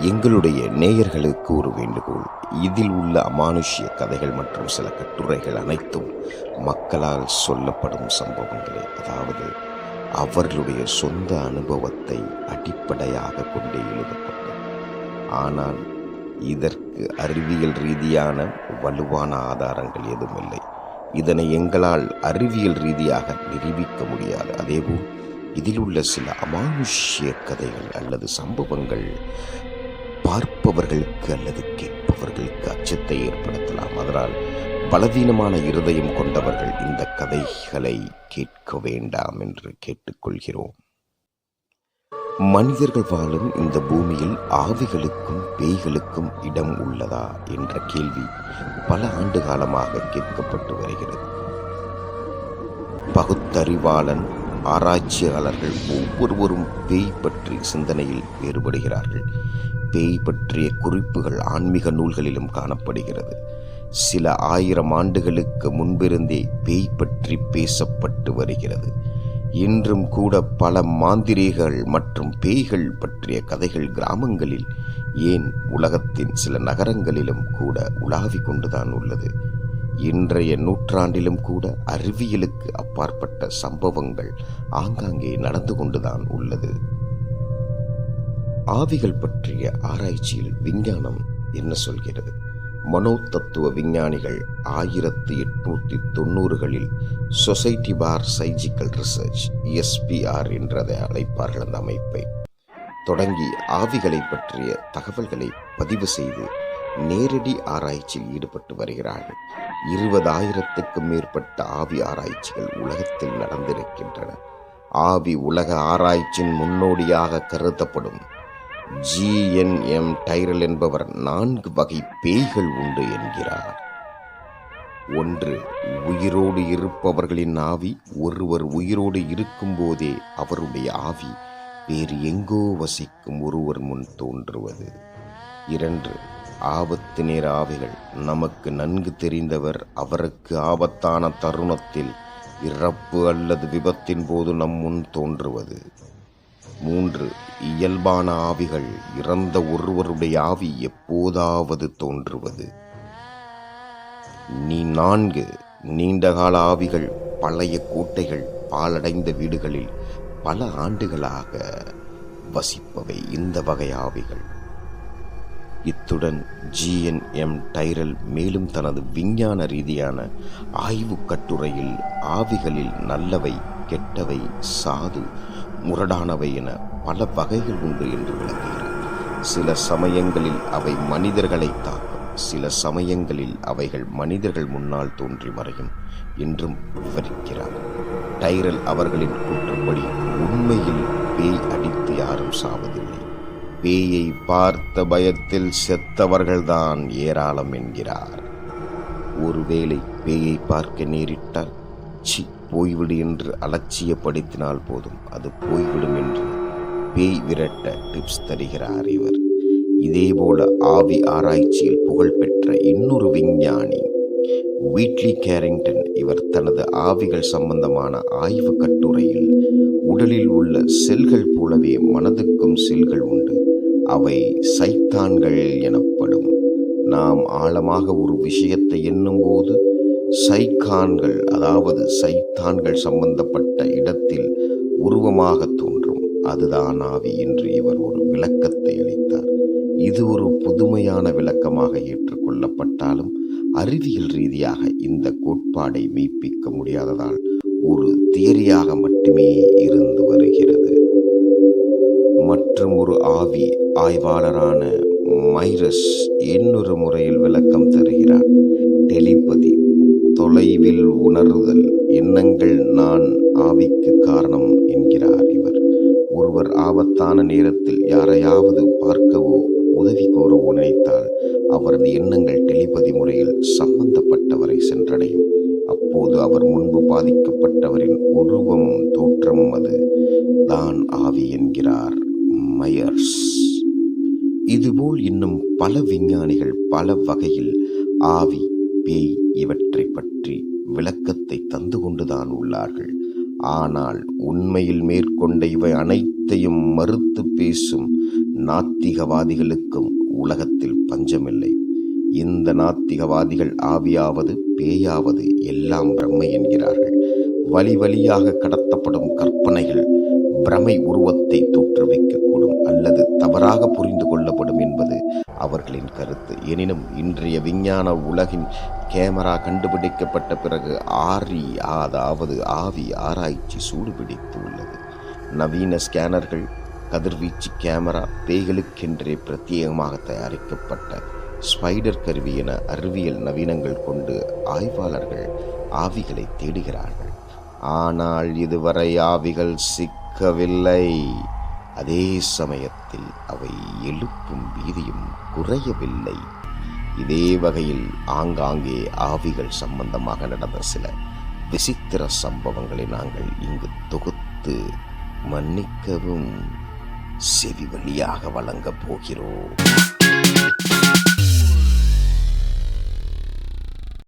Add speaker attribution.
Speaker 1: எங்களுடைய நேயர்களுக்கு ஒரு வேண்டுகோள். இதில் உள்ள அமானுஷ்ய கதைகள் மற்றும் சில கட்டுரைகள் அனைத்தும் மக்களால் சொல்லப்படும் சம்பவங்களே. அதாவது அவர்களுடைய சொந்த அனுபவத்தை அடிப்படையாக கொண்டே எழுதப்பட்டது. ஆனால் இதற்கு அறிவியல் ரீதியான வலுவான ஆதாரங்கள் எதுவுமில்லை இதனை எங்களால் அறிவியல் ரீதியாக நிரூபிக்க முடியாது. அதேபோல் இதில் உள்ள சில அமானுஷ்ய கதைகள் அல்லது சம்பவங்கள் பார்ப்பவர்களுக்கு அல்லது கேட்பவர்களுக்கு அச்சத்தை ஏற்படுத்தலாம். அதனால் பலவீனமான இருதயம் கொண்டவர்கள் இந்த கதைகளை கேட்க வேண்டாம் என்று கேட்டுக்கொள்கிறோம். மனிதர்கள் வாழும் இந்த பூமியில் ஆவிகளுக்கும் பேய்களுக்கும் இடம் உள்ளதா என்ற கேள்வி பல ஆண்டு காலமாக கேட்கப்பட்டு வருகிறது. பகுத்தறிவாளன் ஆராய்ச்சியாளர்கள் ஒவ்வொருவரும் பேய் பற்றி சிந்தனையில் வேறுபடுகிறார்கள். பேய் பற்றிய குறிப்புகள் ஆன்மீக நூல்களிலும் காணப்படுகிறது. சில ஆயிரம் ஆண்டுகளுக்கு முன்பிருந்தே பேய் பற்றி பேசப்பட்டு வருகிறது. இன்றும் கூட பல மாந்திரிகள் மற்றும் பேய்கள் பற்றிய கதைகள் கிராமங்களில் ஏன் உலகத்தின் சில நகரங்களிலும் கூட உலாவிக் கொண்டுதான் உள்ளது. இன்றைய நூற்றாண்டிலும் கூட அறிவியலுக்கு அப்பாற்பட்ட சம்பவங்கள் ஆங்காங்கே நடந்து கொண்டுதான் உள்ளது. ஆவிகள் பற்றிய ஆராய்ச்சியில் விஞ்ஞானம் என்ன சொல்கிறது? மனோ தத்துவ விஞ்ஞானிகள் ஆயிரத்தி எட்நூத்தி தொண்ணூறுகளில் society for psychical research SPR என்றதை அழைப்பார்கள் அந்த அமைப்பை. தொடங்கி ஆவிகளை பற்றிய தகவல்களை பதிவு செய்து நேரடி ஆராய்ச்சியில் ஈடுபட்டு வருகிறார்கள். இருபதாயிரத்துக்கும் மேற்பட்ட ஆவி ஆராய்ச்சிகள் உலகத்தில் நடந்திருக்கின்றன. ஆவி உலக ஆராய்ச்சியின் முன்னோடியாக கருதப்படும் ஜிஎன்எம் டைரல் என்பவர் நான்கு வகை பேய்கள் உண்டு என்கிறார். ஒன்று உயிரோடு இருப்பவர்களின் ஆவி. ஒருவர் உயிரோடு இருக்கும்போதே அவருடைய ஆவி வேறு எங்கோ வசிக்கும் ஒருவர் முன் தோன்றுவது. இரண்டு ஆபத்து நேர ஆவிகள். நமக்கு நன்கு தெரிந்தவர் அவருக்கு ஆபத்தான தருணத்தில் இறப்பு அல்லது விபத்தின் போது நம் முன் தோன்றுவது. மூன்று இயல்பான ஆவிகள் இறந்த ஒருவருடைய ஆவி எப்போதாவது தோன்றுவது. நீ நான்கு நீண்டகால ஆவிகள் பழைய கோட்டைகள் பாலடைந்த வீடுகளில் பல ஆண்டுகளாக வசிப்பவை இந்த வகை ஆவிகள். இத்துடன் ஜிஎன்எம் டைரல் மேலும் தனது விஞ்ஞான ரீதியான ஆய்வுக் கட்டுரையில் ஆவிகளில் நல்லவை கெட்டவை சாது முரடானவை என பல வகைகள் உண்டு என்று விளக்குகிறார் சில சமயங்களில் அவை மனிதர்களை தாக்கும் சில சமயங்களில் அவைகள் மனிதர்கள் முன்னால் தோன்றி மறையும் என்றும் விவரிக்கிறார். டைரல் அவர்களின் கூற்றுப்படி உண்மையில் பேய் அடித்து யாரும் சாவதில்லை. பேயை பார்த்த பயத்தில் செத்தவர்கள்தான் ஏராளம் என்கிறார். ஒருவேளை பேயை பார்க்க நேரிட்டால் சி போய்விடு என்று அலட்சியப்படுத்தினால் போதும். அது போய்விடும் என்று பேய் விரட்ட டிப்ஸ் தருகிறார் இவர். இதேபோல ஆவி ஆராய்ச்சியில் புகழ்பெற்ற இன்னொரு விஞ்ஞானி வீட்லி கேரிங்டன் இவர் தனது ஆவிகள் சம்பந்தமான ஆய்வு கட்டுரையில் உடலில் உள்ள செல்கள் போலவே மனதுக்கும் செல்கள் உண்டு. அவை சைத்தான்கள் எனப்படும். நாம் ஆழமாக ஒரு விஷயத்தை எண்ணும்போது சைக்கான்கள் அதாவது சைத்தான்கள் சம்பந்தப்பட்ட இடத்தில் உருவமாக தோன்றும். அதுதான் ஆவி என்று இவர் ஒரு விளக்கத்தை அளித்தார். இது ஒரு புதுமையான விளக்கமாக ஏற்றுக்கொள்ளப்பட்டாலும் அறிவியல் ரீதியாக இந்த கோட்பாடை மெய்ப்பிக்க முடியாததால் ஒரு தியரியாக மட்டுமே இருந்து வருகிறது. மற்றும் ஒரு ஆவி ஆய்வாளரான மைரஸ் இன்னொரு முறையில் விளக்கம் தருகிறார். டெலிபதி தொலைவில் உணர்தல் எண்ணங்கள் நான் ஆவிக்கு காரணம் என்கிறார் இவர். ஒருவர் ஆபத்தான நேரத்தில் யாரையாவது பார்க்கவோ உதவி கோரவோ நினைத்தால் அவரது எண்ணங்கள் டெலிபதி முறையில் சம்பந்தப்பட்டவரை சென்றடையும். அப்போது அவர் முன்பு பாதிக்கப்பட்டவரின் உருவமும் தோற்றமும் அது. தான் ஆவி என்கிறார் மயர்ஸ். இதுபோல் இன்னும் பல விஞ்ஞானிகள் பல வகையில் ஆவி பேய் இவற்றை பற்றி விளக்கத்தை தந்து கொண்டுதான் உள்ளார்கள். ஆனால் உண்மையில் மேற்கொண்ட இவை அனைத்தையும் மறுத்து பேசும் நாத்திகவாதிகளுக்கும் உலகத்தில் பஞ்சமில்லை. இந்த நாத்திகவாதிகள் ஆவியாவது பேயாவது எல்லாம் பிரம்மை என்கிறார்கள். வழி வழியாக கடத்தப்படும் கற்பனைகள் பிரமை உருவத்தை தோற்றுவிக்கக்கூடும் அல்லது தவறாக புரிந்து கொள்ளப்படும் என்பது அவர்களின் கருத்து. எனினும் இன்றைய விஞ்ஞான உலகின் கேமரா கண்டுபிடிக்கப்பட்ட பிறகு ஆரி அதாவது ஆவி ஆராய்ச்சி சூடுபிடித்து உள்ளது நவீன ஸ்கேனர்கள் கதிர்வீச்சு கேமரா பேய்களுக்கென்றே பிரத்யேகமாக தயாரிக்கப்பட்ட ஸ்பைடர் கருவி என அறிவியல் நவீனங்கள் கொண்டு ஆய்வாளர்கள் ஆவிகளை தேடுகிறார்கள். ஆனால் இதுவரை ஆவிகள் சிக் இருக்கவில்லை அதே சமயத்தில் அவை எழுப்பும் வீதியும் குறையவில்லை. இதே வகையில் ஆங்காங்கே ஆவிகள் சம்பந்தமாக நடந்த சில விசித்திர சம்பவங்களை நாங்கள் இங்கு தொகுத்து மன்னிக்கவும். செவி வழியாக வழங்கப் போகிறோம்.